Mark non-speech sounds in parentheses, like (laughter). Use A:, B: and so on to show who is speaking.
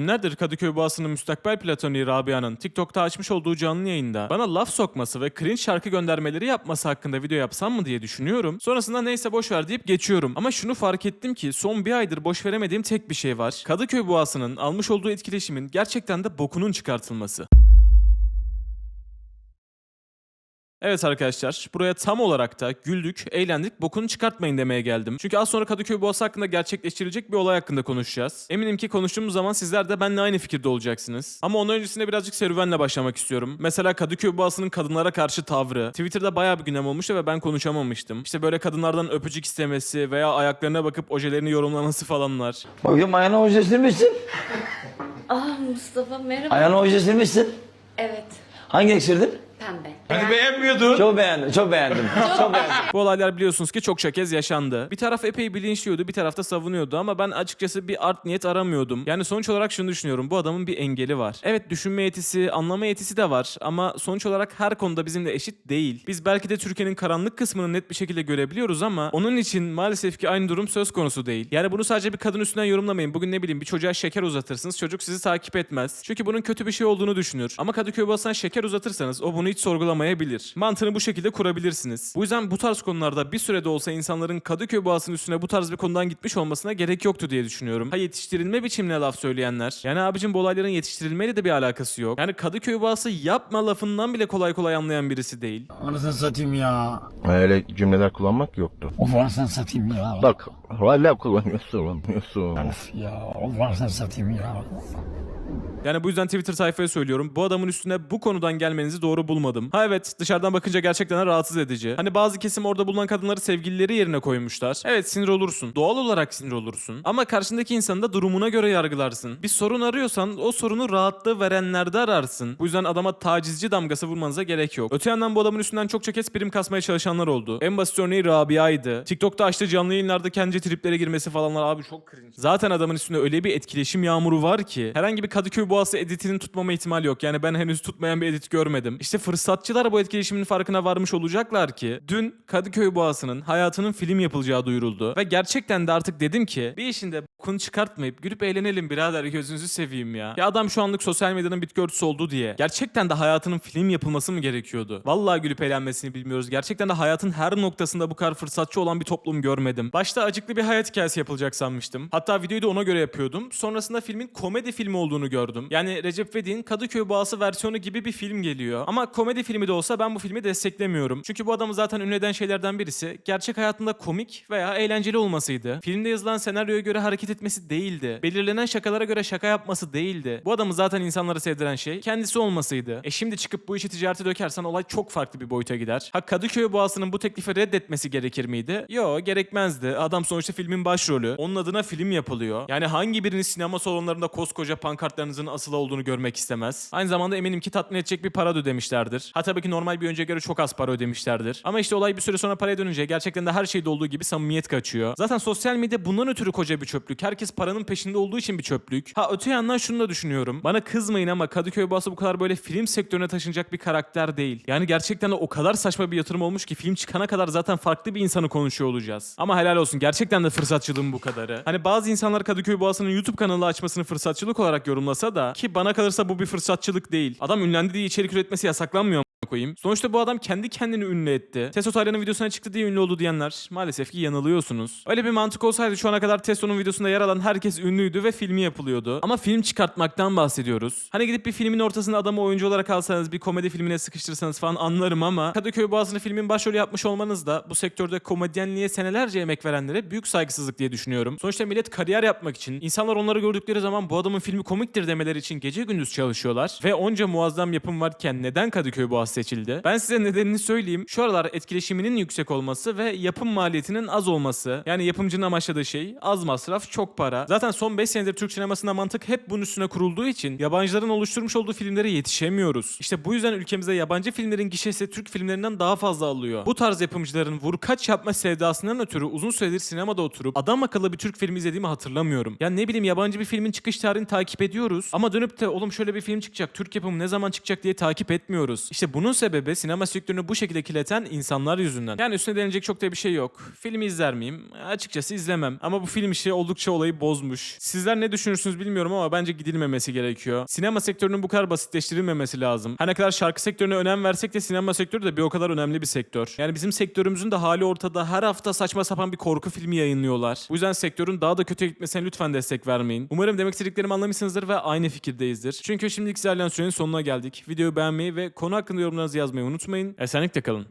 A: Günlerdir Kadıköy Boğazı'nın müstakbel platoniği Rabia'nın TikTok'ta açmış olduğu canlı yayında bana laf sokması ve cringe şarkı göndermeleri yapması hakkında video yapsam mı diye düşünüyorum. Sonrasında neyse boş ver deyip geçiyorum. Ama şunu fark ettim ki son bir aydır boş veremediğim tek bir şey var. Kadıköy Boğazı'nın almış olduğu etkileşimin gerçekten de bokunun çıkartılması. Evet arkadaşlar, buraya tam olarak da güldük, eğlendik, bokunu çıkartmayın demeye geldim. Çünkü az sonra Kadıköy Boğazı hakkında gerçekleştirilecek bir olay hakkında konuşacağız. Eminim ki konuştuğumuz zaman sizler de benimle aynı fikirde olacaksınız. Ama onun öncesinde birazcık serüvenle başlamak istiyorum. Mesela Kadıköy Boğazı'nın kadınlara karşı tavrı. Twitter'da bayağı bir gündem olmuştu ve ben konuşamamıştım. İşte böyle kadınlardan öpücük istemesi veya ayaklarına bakıp ojelerini yorumlaması falanlar.
B: Bakıyorum ayağına oje silmişsin.
C: Aa Mustafa merhaba.
B: Ayağına oje silmişsin.
C: Evet.
B: Hangi?
C: Pembe.
D: Hani beğenmiyordun.
B: Çok beğendim, çok beğendim. (laughs) çok beğendim.
A: Bu olaylar biliyorsunuz ki çokça kez yaşandı. Bir taraf epey bilinçliyordu, bir taraf da savunuyordu ama ben açıkçası bir art niyet aramıyordum. Yani sonuç olarak şunu düşünüyorum. Bu adamın bir engeli var. Evet düşünme yetisi, anlama yetisi de var ama sonuç olarak her konuda bizimle eşit değil. Biz belki de Türkiye'nin karanlık kısmını net bir şekilde görebiliyoruz ama onun için maalesef ki aynı durum söz konusu değil. Yani bunu sadece bir kadın üstünden yorumlamayın. Bugün ne bileyim bir çocuğa şeker uzatırsınız. Çocuk sizi takip etmez. Çünkü bunun kötü bir şey olduğunu düşünür. Ama Kadıköy basına şeker uzatırsanız o bunu hiç sorgulamayabilir. Mantığını bu şekilde kurabilirsiniz. Bu yüzden bu tarz konularda bir sürede olsa insanların Kadıköy boğasının üstüne bu tarz bir konudan gitmiş olmasına gerek yoktu diye düşünüyorum. Ha yetiştirilme biçimine laf söyleyenler. Yani abicim bu olayların yetiştirilmeyle de bir alakası yok. Yani Kadıköy boğası yapma lafından bile kolay kolay anlayan birisi değil.
D: Anasını satayım ya.
E: Öyle cümleler kullanmak yoktu.
D: Of anasını satayım ya.
E: Bak hala kullanıyorsun.
D: Of ya. Of anasını satayım ya.
A: Yani bu yüzden Twitter sayfaya söylüyorum. Bu adamın üstüne bu konudan gelmenizi doğru bulmadım. Ha evet dışarıdan bakınca gerçekten rahatsız edici. Hani bazı kesim orada bulunan kadınları sevgilileri yerine koymuşlar. Evet sinir olursun. Doğal olarak sinir olursun. Ama karşındaki insanı da durumuna göre yargılarsın. Bir sorun arıyorsan o sorunu rahatlığı verenlerde ararsın. Bu yüzden adama tacizci damgası vurmanıza gerek yok. Öte yandan bu adamın üstünden çokça kez prim kasmaya çalışanlar oldu. En basit örneği Rabia'ydı. TikTok'ta açtığı canlı yayınlarda kendi triplere girmesi falanlar abi çok cringe. Zaten adamın üstünde öyle bir etkileşim yağmuru var ki herhangi bir Kadıköy Boğası editinin tutmama ihtimali yok. Yani ben henüz tutmayan bir edit görmedim. İşte fırsatçılar bu etkileşimin farkına varmış olacaklar ki dün Kadıköy Boğası'nın hayatının film yapılacağı duyuruldu. Ve gerçekten de artık dedim ki bir işinde konu çıkartmayıp gülüp eğlenelim birader gözünüzü seveyim ya. Ya adam şu anlık sosyal medyanın bitki örtüsü oldu diye. Gerçekten de hayatının film yapılması mı gerekiyordu? Vallahi gülüp eğlenmesini bilmiyoruz. Gerçekten de hayatın her noktasında bu kadar fırsatçı olan bir toplum görmedim. Başta acıklı bir hayat hikayesi yapılacak sanmıştım. Hatta videoyu da ona göre yapıyordum. Sonrasında filmin komedi filmi olduğunu gördüm. Yani Recep İvedik'in Kadıköy Boğası versiyonu gibi bir film geliyor. Ama komedi filmi de olsa ben bu filmi desteklemiyorum. Çünkü bu adamı zaten ünlü eden şeylerden birisi gerçek hayatında komik veya eğlenceli olmasıydı. Filmde yazılan senaryoya göre hareket etmesi değildi. Belirlenen şakalara göre şaka yapması değildi. Bu adamı zaten insanlara sevdiren şey kendisi olmasıydı. E şimdi çıkıp bu işi ticarete dökersen olay çok farklı bir boyuta gider. Ha Kadıköy Boğası'nın bu teklifi reddetmesi gerekir miydi? Yo gerekmezdi. Adam sonuçta filmin başrolü. Onun adına film yapılıyor. Yani hangi birinin sinema salonlarında koskoca pankartlarınızın asılı olduğunu görmek istemez. Aynı zamanda eminim ki tatmin edecek bir para da ödemişlerdir. Ha tabii ki normal bir önceye göre çok az para ödemişlerdir. Ama işte olay bir süre sonra paraya dönünce gerçekten de her şeyde olduğu gibi samimiyet kaçıyor. Zaten sosyal medya bundan ötürü koca bir çöplük. Herkes paranın peşinde olduğu için bir çöplük. Ha öte yandan şunu da düşünüyorum. Bana kızmayın ama Kadıköy Boğası bu kadar böyle film sektörüne taşınacak bir karakter değil. Yani gerçekten de o kadar saçma bir yatırım olmuş ki film çıkana kadar zaten farklı bir insanı konuşuyor olacağız. Ama helal olsun gerçekten de fırsatçılığın bu kadarı. Hani bazı insanlar Kadıköy Boğası'nın YouTube kanalı açmasını fırsatçılık olarak yorumlasa da ki bana kalırsa bu bir fırsatçılık değil. Adam ünlendi diye içerik üretmesi yasaklanmıyor koyayım. Sonuçta bu adam kendi kendini ünlü etti. Testo Taylan'ın videosuna çıktı diye ünlü oldu diyenler maalesef ki yanılıyorsunuz. Öyle bir mantık olsaydı şu ana kadar Testo'nun videosunda yer alan herkes ünlüydü ve filmi yapılıyordu. Ama film çıkartmaktan bahsediyoruz. Hani gidip bir filmin ortasında adamı oyuncu olarak alsanız bir komedi filmine sıkıştırsanız falan anlarım ama Kadıköy Boğazı'nı filmin başrolü yapmış olmanız da bu sektörde komedyenliğe senelerce emek verenlere büyük saygısızlık diye düşünüyorum. Sonuçta millet kariyer yapmak için, insanlar onları gördükleri zaman bu adamın filmi komiktir demeleri için gece gündüz çalışıyorlar ve onca muazzam yapım varken neden Kadıköy Boğazı seçildi? Ben size nedenini söyleyeyim. Şu aralar etkileşiminin yüksek olması ve yapım maliyetinin az olması. Yani yapımcının amaçladığı şey az masraf, çok para. Zaten son 5 senedir Türk sinemasında mantık hep bunun üstüne kurulduğu için yabancıların oluşturmuş olduğu filmlere yetişemiyoruz. İşte bu yüzden ülkemize yabancı filmlerin gişesi Türk filmlerinden daha fazla alıyor. Bu tarz yapımcıların vurkaç yapma sevdasından ötürü uzun süredir sinemada oturup adam akıllı bir Türk filmi izlediğimi hatırlamıyorum. Ya ne bileyim yabancı bir filmin çıkış tarihini takip ediyoruz ama dönüp de oğlum şöyle bir film çıkacak, Türk yapımı ne zaman çıkacak diye takip etmiyoruz. İşte bunun Bunun sebebi sinema sektörünü bu şekilde kirleten insanlar yüzünden. Yani üstüne denilecek çok da bir şey yok. Filmi izler miyim? Açıkçası izlemem. Ama bu film işi oldukça olayı bozmuş. Sizler ne düşünürsünüz bilmiyorum ama bence gidilmemesi gerekiyor. Sinema sektörünün bu kadar basitleştirilmemesi lazım. Her ne kadar şarkı sektörüne önem versek de sinema sektörü de bir o kadar önemli bir sektör. Yani bizim sektörümüzün de hali ortada. Her hafta saçma sapan bir korku filmi yayınlıyorlar. Bu yüzden sektörün daha da kötüye gitmesine lütfen destek vermeyin. Umarım demek istediklerimi anlamışsınızdır ve aynı fikirdeyizdir. Çünkü şimdilik sizlerle sürenin sonuna geldik. Videoyu beğenmeyi ve konu hakkında yorumlarınızı yazmayı unutmayın. Esenlikle kalın.